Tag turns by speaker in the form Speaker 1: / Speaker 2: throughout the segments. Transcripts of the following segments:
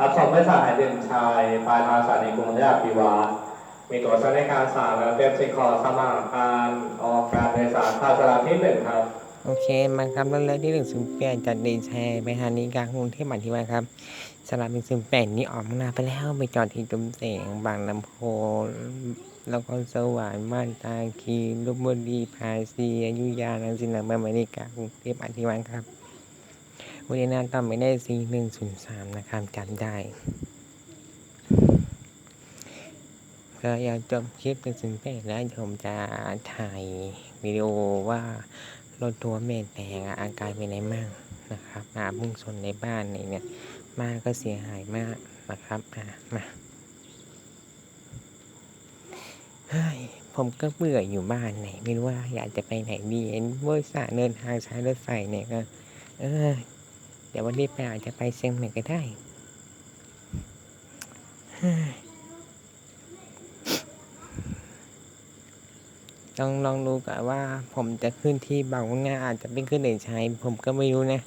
Speaker 1: รับชมไม่สายเด่นชายปลายทางสถานีกรุงเทพพิวามีตัวใช้ในการสารและเต็มสิคอสมัครการออกการโดยสารภาษาที่หนึ่งครับ
Speaker 2: โอเคมาครับเรื่องแรกที่หนึ่งศูนย์แปดจัดเดนแชร์ไปหานิกลางกรุงเทพมหานครครับสำหรับหนึ่งศูนย์แปดนี้ออกมาไปแล้วไปจอดที่ตุ้มแสงบางลำโพงแล้วก็สว่านม่านตาคีลบบุรีภาษีอยุธยาลังสิตนมาเมริกากรุงเทพมหานครครับ วันนี้นาต่อไม่ได้สี่หนึ่งศูนย์สามนะครับจำได้ก็อยากจบคลิปหนึ่งศูนย์แปดแล้วผมจะถ่ายวิดีโอว่ารถทัวร์เมนแปลงอาการเป็นไงมั่งนะครับมาพุ่งชนในบ้านในเนี่ยมากก็เสียหายมากนะครับอะมาเฮ้ผมก็เบื่ออยู่บ้านไหน ไม่รู้ว่าอยากจะไปไหนดีเห็นบริษัทเดินทางใช้รถไฟเนี่ยก็ เออ ดี๋ยววันนี้ไปอาจจะไปเชียงใหม่ก็ได้เฮ้ยลองลองดูกันว่า ผมจะขึ้นที่บางงาอาจจะเป็นขึ้นเด่นชัยผมก็ไม่รู้นะ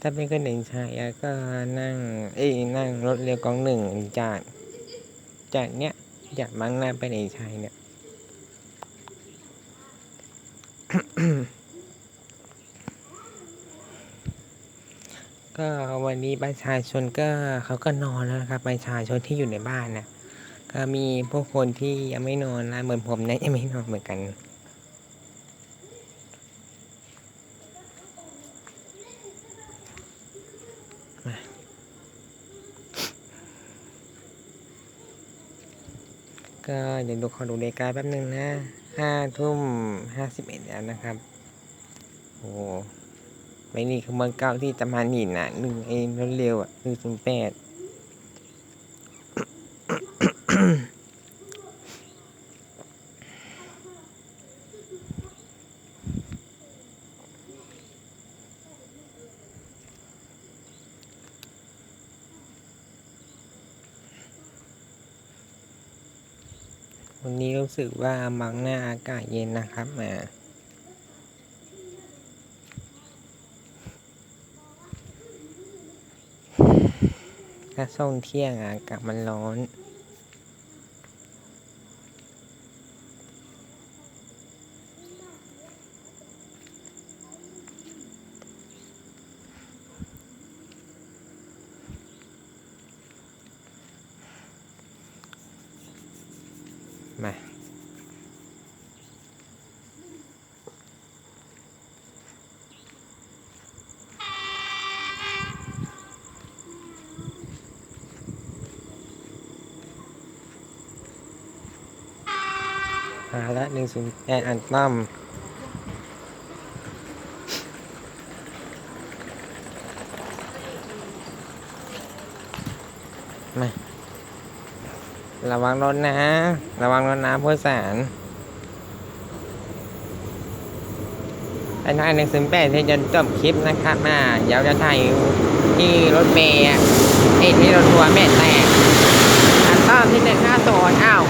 Speaker 2: ถ้าเป็นขึ้นเด่นชัยก็นั่ง เอ้ยนั่งรถเร็วกองหนึ่งจากจากเนี้ยจากบางนาไปเด่นชัยเนี่ย ก็วันนี้ประชาชนก็เขาก็นอนแล้วนะครับประชาชนที่อยู่ในบ้านนะก็มีพวกคนที่ยังไม่นอนนะเหมือนผมนะยังไม่นอนเหมือนกัน ก็เดี๋ยวดูขอดูรายกาแป๊บนึงนะห้าทุ่มห้าสิบเอ็ดแล้วนะครับ โอ้ ไม่นี่คือเมืองเก้าที่จะมาหนีนะหนึ่งเองรถเร็วอะหนึ่งศูนย์แปดวันนี้รู้สึกว่ามังหน้าอากาศเย็นนะครับมา ถ้าส่งเที่ยงอะอากาศมันร้อน มา มาล้วหนึ่งศูนย์แปดอันตั้มมาระวังรถนะ ระวังรถนะผู้สารไอ้นายหนึ่งศูนย์แปดที่จะจบคลิปนะครับมาเดี๋ยวจะถ่ายที่รถเมย์อะไอ้ที่รถทัวร์แม่แตกอันต้อมที่หนึ่งห้าโซนอ้าว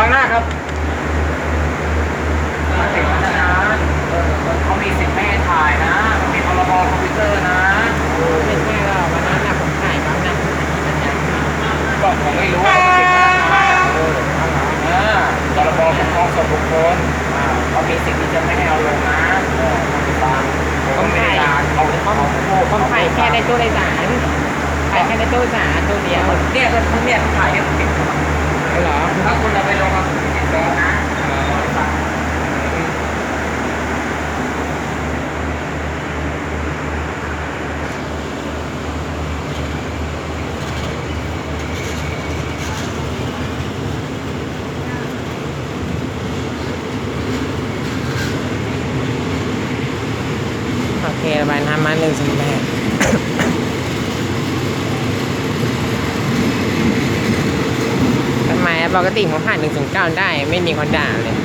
Speaker 3: บังหน้าครับติดนะนะเขามีสิทธิ์ไม่ให้ถ่ายนะเขามีพรบคอมพิวเตอร์นะ
Speaker 2: ไม่ใช่ว่าวันนั้นนะผมถ่ายบังหน้าผมไม่ไ
Speaker 3: ก็ผมไม่รู้ว่าเขาตินพรบคุ้มครองส่วนบุคคลเขามีสิทธิ์ที่จะไม่ให้เอาลงนะเขาไม่ได้ด่าเขาเขาเขาถ่ายแค่ในตู้
Speaker 2: โดยสารถ่ายแค่ในตู้โดยสารตัวเดียว
Speaker 3: เนี่ยก็เนี่ยถ่ายแค่ติ
Speaker 2: เหรอถ้า
Speaker 3: คุณเอาไปลงมาเก็บแล้วนะ
Speaker 2: โอเคระบายน้ำมาหนึ่งสิบแปดทำไมอะ ปกติผมผ่านหนึ่งถึงเก้าได้ ไม่มีคนด่าเลย